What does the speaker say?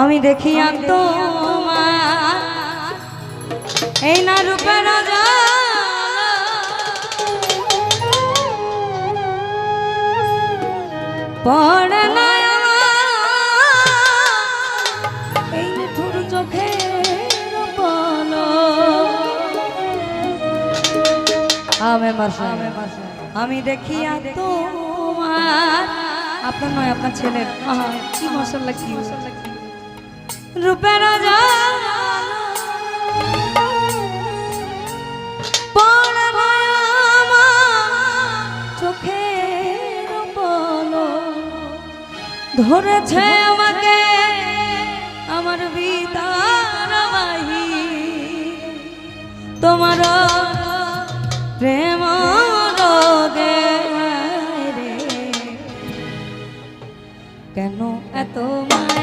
আমি দেখি তোমার। এই না রূপের রাজা। পড়ে না এই নিঠুর চোখের বলো আমে আমি তোমার। আপনার নয় আপনার ছেলের। কি মশলা কি রূপের চোখের ধরেছে আমাকে আমার বিদার বাহি। তোমার প্রেম রোগে কেন এত মায়া